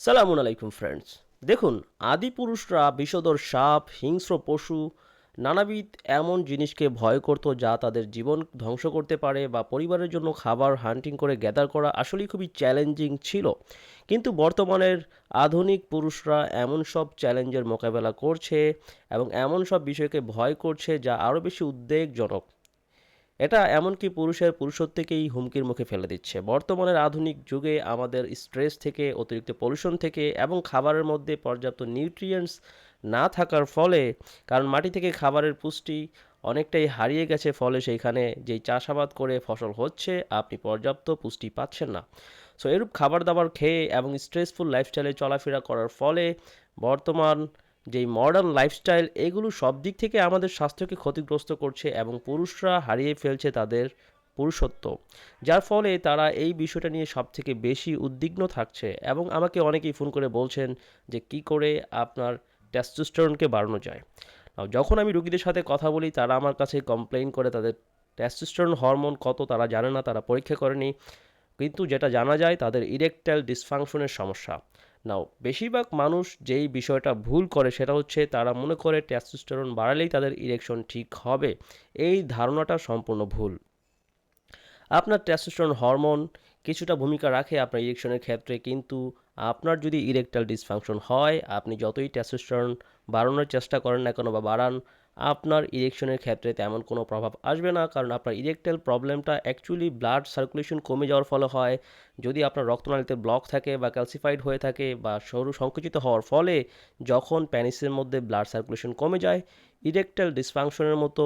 সালামুন আলাইকুম ফ্রেন্ডস দেখুন, আদি পুরুষরা বিষধর সাপ, হিংস্র পশু, নানাবিধ এমন জিনিসকে ভয় করত যা তাদের জীবন ধ্বংস করতে পারে বা পরিবারের জন্য খাবার হান্টিং করে গ্যাদার করা আসলেই খুবই চ্যালেঞ্জিং ছিল। কিন্তু বর্তমানের আধুনিক পুরুষরা এমন সব চ্যালেঞ্জের মোকাবেলা করছে এবং এমন সব বিষয়কে ভয় করছে যা আরও বেশি উদ্বেগজনক। এটা এমনকি পুরুষের পুরুষত্বকেই হুমকির মুখে ফেলে দিচ্ছে। বর্তমানের আধুনিক যুগে আমাদের স্ট্রেস থেকে, অতিরিক্ত পলিউশন থেকে এবং খাবারের মধ্যে পর্যাপ্ত নিউট্রিয়েন্টস না থাকার ফলে, কারণ মাটি থেকে খাবারের পুষ্টি অনেকটাই হারিয়ে গেছে, ফলে সেইখানে যেই চাষাবাদ করে ফসল হচ্ছে, আপনি পর্যাপ্ত পুষ্টি পাচ্ছেন না। সো এরূপ খাবার দাবার খেয়ে এবং স্ট্রেসফুল লাইফস্টাইলে চলাফেরা করার ফলে বর্তমান যেই মডার্ন লাইফস্টাইল এগুলো সব দিক থেকে আমাদের স্বাস্থ্যকে ক্ষতিগ্রস্ত করছে এবং পুরুষরা হারিয়ে ফেলছে তাদের পুরুষত্ব। যার ফলে তারা এই বিষয়টা নিয়ে সব থেকে বেশি উদ্বিগ্ন থাকছে এবং আমাকে অনেকেই ফোন করে বলছেন যে কি করে আপনার টেস্টোস্টেরনকে বাড়ানো যায়। যখন আমি রুগীদের সাথে কথা বলি, তারা আমার কাছে কমপ্লেইন করে তাদের টেস্টোস্টেরন হরমোন কত তারা জানে না, তারা পরীক্ষা করেনি। কিন্তু যেটা জানা যায়, তাদের ইরেকটাইল ডিসফাংশনের সমস্যা। নাও বেশিরভাগ মানুষ যেই বিষয়টা ভুল করে সেটা হচ্ছে তারা মনে করে টেস্টোস্টেরন বাড়ালেই তাদের ইরেকশন ঠিক হবে। এই ধারণাটা সম্পূর্ণ ভুল। আপনার টেস্টোস্টেরন হরমোন কিছুটা ভূমিকা রাখে আপনার ইরেকশনের ক্ষেত্রে, কিন্তু আপনার যদি ইরেকটাল ডিসফাংশন হয়, আপনি যতই টেস্টোস্টেরন বাড়ানোর চেষ্টা করেন না কেন বা বাড়ান আপনার ইরেকশনের ক্ষেত্রে তেমন কোনো প্রভাব আসবে না। কারণ আপনার ইরেকটাইল প্রবলেমটা অ্যাকচুয়ালি ব্লাড সার্কুলেশন কমে যাওয়ার ফলে হয়। যদি আপনার রক্তনালীতে ব্লক থাকে বা ক্যালসিফাইড হয়ে থাকে বা সরু সংকুচিত হওয়ার ফলে যখন প্যানিসের মধ্যে ব্লাড সার্কুলেশন কমে যায় ইরেকটাইল ডিসফাংশনের মতো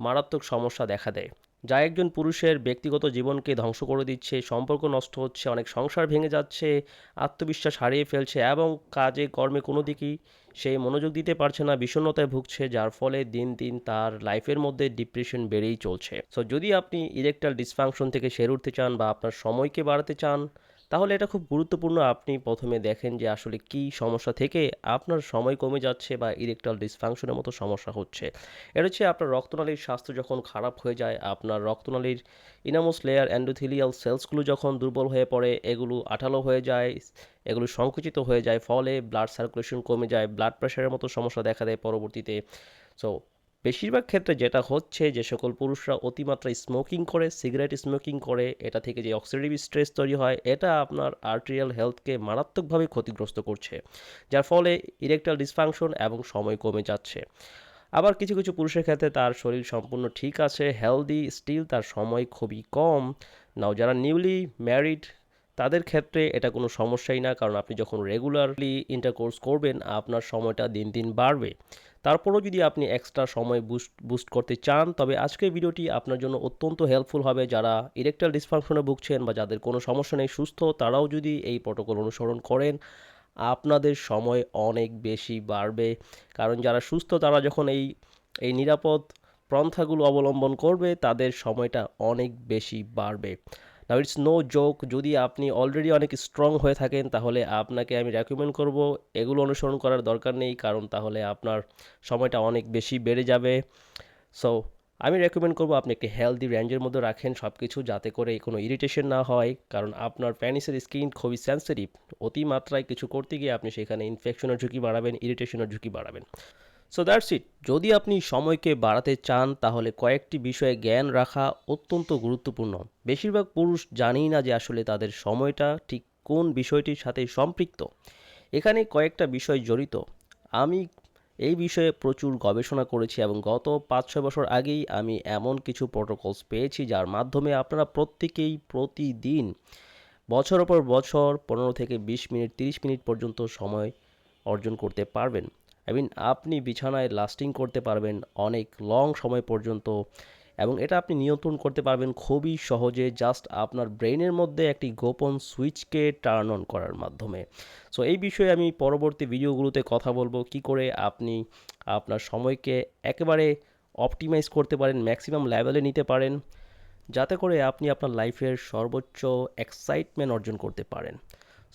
মারাত্মক সমস্যা দেখা দেয়। যা একজন পুরুষের ব্যক্তিগত জীবনকে ধ্বংস করে দিচ্ছে, সম্পর্ক নষ্ট হচ্ছে, অনেক সংসার ভেঙে যাচ্ছে, আত্মবিশ্বাস হারিয়ে ফেলছে এবং কাজে, কর্মে কোনো দিকেই সে মনোযোগ দিতে পারছে না, বিষণ্ণতায় ভুগছে, যার ফলে দিন দিন তার লাইফের মধ্যে ডিপ্রেশন বেড়েই চলছে। সো যদি আপনি ইরেকটাল ডিসফাংশন থেকে সেরে উঠতে চান বা আপনার সময়কে বাড়াতে চান তাহলে এটা খুব গুরুত্বপূর্ণ আপনি প্রথমে দেখেন যে আসলে কি সমস্যা থেকে আপনার সময় কমে যাচ্ছে বা ইরেকটাল ডিসফাংশনের মতো সমস্যা হচ্ছে। এটা হচ্ছে আপনার রক্তনালীর স্বাস্থ্য যখন খারাপ হয়ে যায়, আপনার রক্তনালীর ইনামোস লেয়ার অ্যান্ডোথিলিয়াল সেলসগুলো যখন দুর্বল হয়ে পড়ে, এগুলো আঠালো হয়ে যায়, এগুলো সংকুচিত হয়ে যায়, ফলে ব্লাড সার্কুলেশন কমে যায় ব্লাড প্রেশারের মতো সমস্যা দেখা দেয় পরবর্তীতে। সো বেশিরভাগ ক্ষেত্রে যেটা হচ্ছে যে সকল পুরুষরা অতিমাত্রায় স্মোকিং করে সিগারেট স্মোকিং করে, এটা থেকে যে অক্সিডেটিভ স্ট্রেস তৈরি হয়, এটা আপনার আর্টেরিয়াল হেলথকে মারাত্মকভাবে ক্ষতিগ্রস্ত করছে, যার ফলে ইরেকটাল ডিসফাংশন এবং সময় কমে যাচ্ছে। আবার কিছু কিছু পুরুষের ক্ষেত্রে তার শরীর সম্পূর্ণ ঠিক আছে হেলদি স্টিল তার সময় খুবই কম। নাও যারা নিউলি ম্যারিড তাদের ক্ষেত্রে এটা কোনো সমস্যাই না, কারণ আপনি যখন রেগুলারলি ইন্টারকোর্স করবেন, আপনার সময়টা দিন দিন বাড়বে। তারপরও যদি আপনি এক্সট্রা সময় বুস্ট বুস্ট করতে চান, তবে আজকের ভিডিওটি আপনার জন্য অত্যন্ত হেল্পফুল হবে। যারা ইরেকটাল ডিসফাংশনে ভুগছেন বা যাদের কোনো সমস্যা নেই, সুস্থ, তারাও যদি এই প্রোটোকল অনুসরণ করেন, আপনাদের সময় অনেক বেশি বাড়বে। কারণ যারা সুস্থ, তারা যখন এই এই নিরাপদ পন্থাগুলো অবলম্বন করবে, তাদের সময়টা অনেক বেশি বাড়বে। নাও ইটস নো জোক যদি আপনি অলরেডি অনেক স্ট্রং হয়ে থাকেন, তাহলে আপনাকে আমি রেকমেন্ড করব। এগুলো অনুসরণ করার দরকার নেই, কারণ তাহলে আপনার সময়টা অনেক বেশি বেড়ে যাবে। সো আমি রেকমেন্ড করব আপনি একটি হেলদি রেঞ্জের মধ্যে রাখেন সব কিছু যাতে করে কোনো ইরিটেশন না হয়। কারণ আপনার প্যানিসের স্কিন খুবই সেন্সিটিভ অতিমাত্রায় কিছু করতে গিয়ে আপনি সেখানে ইনফেকশনের ঝুঁকি বাড়াবেন ইরিটেশনের ঝুঁকি বাড়াবেন। সো দ্যাটস ইট যদি আপনি সময়কে বাড়াতে চান, তাহলে কয়েকটি বিষয়ে জ্ঞান রাখা অত্যন্ত গুরুত্বপূর্ণ। বেশিরভাগ পুরুষ জানেই না যে আসলে তাদের সময়টা ঠিক কোন বিষয়টির সাথে সম্পৃক্ত। এখানে কয়েকটা বিষয় জড়িত। আমি এই বিষয়ে প্রচুর গবেষণা করেছি এবং গত পাঁচ ছয় বছর আগেই আমি এমন কিছু প্রোটোকলস পেয়েছি যার মাধ্যমে আপনারা প্রত্যেকেই প্রতিদিন বছর পর বছর পনেরো থেকে বিশ মিনিট, তিরিশ মিনিট পর্যন্ত সময় অর্জন করতে পারবেন। আই মিন আপনি বিছানায় লাস্টিং করতে পারবেন অনেক লং সময় পর্যন্ত এবং এটা আপনি নিয়ন্ত্রণ করতে পারবেন খুবই সহজে জাস্ট আপনার ব্রেনের মধ্যে একটি গোপন সুইচকে টার্ন অন করার মাধ্যমে। সো এই বিষয়ে আমি পরবর্তী ভিডিওগুলোতে কথা বলব, কি করে আপনি আপনার সময়কে একেবারে অপটিমাইজ করতে পারেন ম্যাক্সিমাম লেভেলে নিতে পারেন, যাতে করে আপনি আপনার লাইফের সর্বোচ্চ এক্সাইটমেন্ট অর্জন করতে পারেন।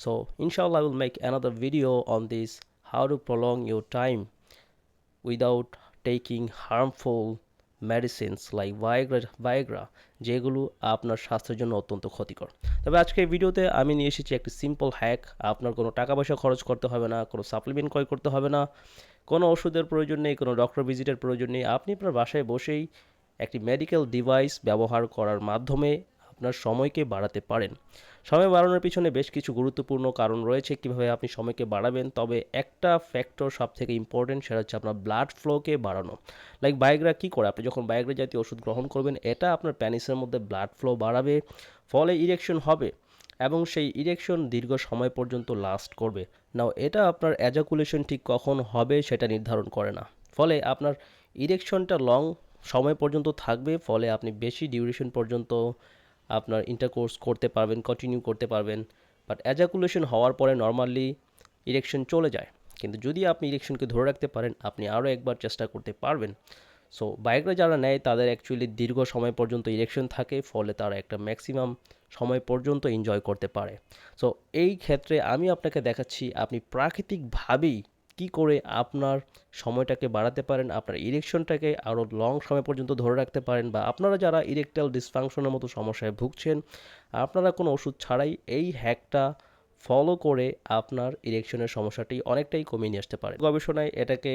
সো ইনশাআল্লাহ will make another video on this how to prolong your time without taking harmful medicines like Viagra Viagra যেগুলো আপনার স্বাস্থ্যের জন্য অত্যন্ত ক্ষতিকর। তবে আজকে এই ভিডিওতে আমি নিয়ে এসেছি একটি সিম্পল হ্যাক আপনার কোনো টাকা পয়সা খরচ করতে হবে না, কোনো সাপ্লিমেন্ট ক্রয় করতে হবে না, কোনো ওষুধের প্রয়োজন নেই, কোনো ডক্টর ভিজিটের প্রয়োজন নেই। আপনি আপনার বাসায় বসেই একটি মেডিকেল ডিভাইস ব্যবহার করার মাধ্যমে আপনার সময়কে বাড়াতে পারেন। সময় বাড়ানোর পিছনে বেশ কিছু গুরুত্বপূর্ণ কারণ রয়েছে কীভাবে আপনি সময়কে বাড়াবেন, তবে একটা ফ্যাক্টর সব থেকে ইম্পর্টেন্ট সেটা হচ্ছে আপনার ব্লাড ফ্লোকে বাড়ানো। লাইক বায়োগ্রা কী করে? আপনি যখন বায়োগ্রা জাতীয় ওষুধ গ্রহণ করবেন, এটা আপনার প্যানিসের মধ্যে ব্লাড ফ্লো বাড়াবে, ফলে ইরেকশন হবে এবং সেই ইরেকশন দীর্ঘ সময় পর্যন্ত লাস্ট করবে। নাও এটা আপনার অ্যাজাকুলেশন ঠিক কখন হবে সেটা নির্ধারণ করে না। ফলে আপনার ইরেকশনটা লং সময় পর্যন্ত থাকবে, ফলে আপনি বেশি ডিউরেশন পর্যন্ত আপনার ইন্টারকোর্স করতে পারবেন কন্টিনিউ করতে পারবেন। বাট অ্যাজাকুলেশন হওয়ার পরে নর্মালি ইরেকশন চলে যায়। কিন্তু যদি আপনি ইরেকশনকে ধরে রাখতে পারেন, আপনি আরও একবার চেষ্টা করতে পারবেন। সো বাইকরা যারা নেয়, তাদের অ্যাকচুয়ালি দীর্ঘ সময় পর্যন্ত ইরেকশন থাকে, ফলে তারা একটা ম্যাক্সিমাম সময় পর্যন্ত এনজয় করতে পারে। সো এই ক্ষেত্রে আমি আপনাকে দেখাচ্ছি, আপনি প্রাকৃতিকভাবেই কি করে আপনার সময়টাকে বাড়াতে পারেন, আপনার ইরেকশনটাকে আরও লং সময় পর্যন্ত ধরে রাখতে পারেন বা আপনারা যারা ইরেকটাল ডিসফাংশনের মতো সমস্যায় ভুগছেন, আপনারা কোনো ওষুধ ছাড়াই এই হ্যাকটা ফলো করে আপনার ইরেকশনের সমস্যাটি অনেকটাই কমিয়ে নিয়ে আসতে পারে। গবেষণায় এটাকে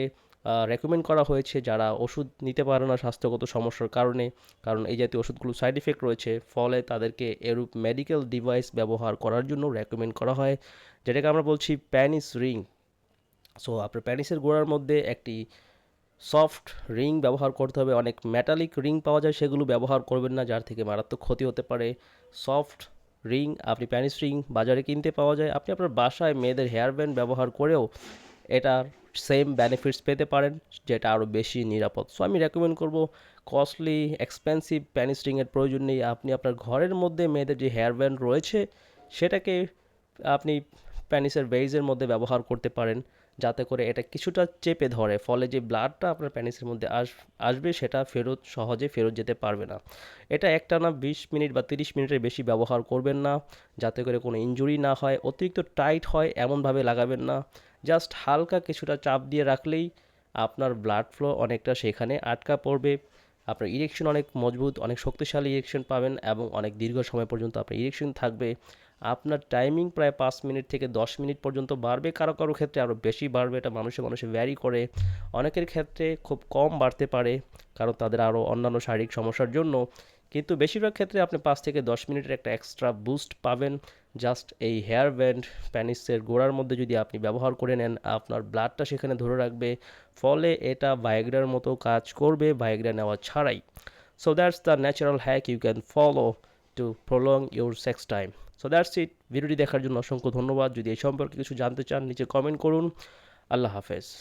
রেকমেন্ড করা হয়েছে যারা ওষুধ নিতে পারে না স্বাস্থ্যগত সমস্যার কারণে, কারণ এই জাতীয় ওষুধগুলো সাইড এফেক্ট রয়েছে, ফলে তাদেরকে এরূপ মেডিকেল ডিভাইস ব্যবহার করার জন্য রেকমেন্ড করা হয়, যেটাকে আমরা বলছি প্যানিস রিং সো আপনার প্যানিসের গোড়ার মধ্যে একটি সফট রিং ব্যবহার করতে হবে। অনেক মেটালিক রিং পাওয়া যায়, সেগুলো ব্যবহার করবেন না, যার থেকে মারাত্মক ক্ষতি হতে পারে। সফট রিং, আপনি প্যানিস রিং বাজারে কিনতে পাওয়া যায়। আপনি আপনার বাসায় মেয়েদের হেয়ার ব্যান্ড ব্যবহার করেও এটার সেম বেনিফিটস পেতে পারেন, যেটা আরও বেশি নিরাপদ। সো আমি রেকমেন্ড করব কস্টলি এক্সপেন্সিভ প্যানিস রিংয়ের প্রয়োজন নেই। আপনি আপনার ঘরের মধ্যে মেয়েদের যে হেয়ার ব্যান্ড রয়েছে, সেটাকে আপনি প্যানিসের বেইজের মধ্যে ব্যবহার করতে পারেন। যাতে করে এটা কিছুটা চেপে ধরে, ফলে যে ব্লাডটা আপনার প্যানিসের মধ্যে আস, আসবে সেটা ফেরত, সহজে ফেরত যেতে পারবে না। এটা একটা না বিশ মিনিট বা তিরিশ মিনিটের বেশি ব্যবহার করবেন না, যাতে করে কোনো ইনজুরি না হয়, অতিরিক্ত টাইট হয় এমনভাবে লাগাবেন না। জাস্ট হালকা কিছুটা চাপ দিয়ে রাখলেই আপনার ব্লাড ফ্লো অনেকটা সেখানে আটকা পড়বে। আপনার ইরেকশন অনেক মজবুত, অনেক শক্তিশালী ইরেকশন পাবেন এবং অনেক দীর্ঘ সময় পর্যন্ত আপনার ইরেকশন থাকবে। আপনার টাইমিং প্রায় পাঁচ মিনিট থেকে দশ মিনিট পর্যন্ত বাড়বে। কারও কারও ক্ষেত্রে আরও বেশি বাড়বে। এটা মানুষে মানুষে ভ্যারি করে। অনেকের ক্ষেত্রে খুব কম বাড়তে পারে, কারণ তাদের আরও অন্যান্য শারীরিক সমস্যার জন্য। কিন্তু বেশিরভাগ ক্ষেত্রে আপনি পাঁচ থেকে দশ মিনিটের একটা এক্সট্রা বুস্ট পাবেন। জাস্ট এই হেয়ার ব্যান্ড প্যানিসের গোড়ার মধ্যে যদি আপনি ব্যবহার করে নেন, আপনার ব্লাডটা সেখানে ধরে রাখবে। ফলে এটা বায়োগ্রার মতো কাজ করবে বায়োগ্রা নেওয়া ছাড়াই। So that's the natural hack you can follow to prolong your sex time so that's it ভিডিওটি দেখার জন্য অসংখ্য ধন্যবাদ। যদি এই সম্পর্কে কিছু জানতে চান, নিচে কমেন্ট করুন। আল্লাহ হাফেজ।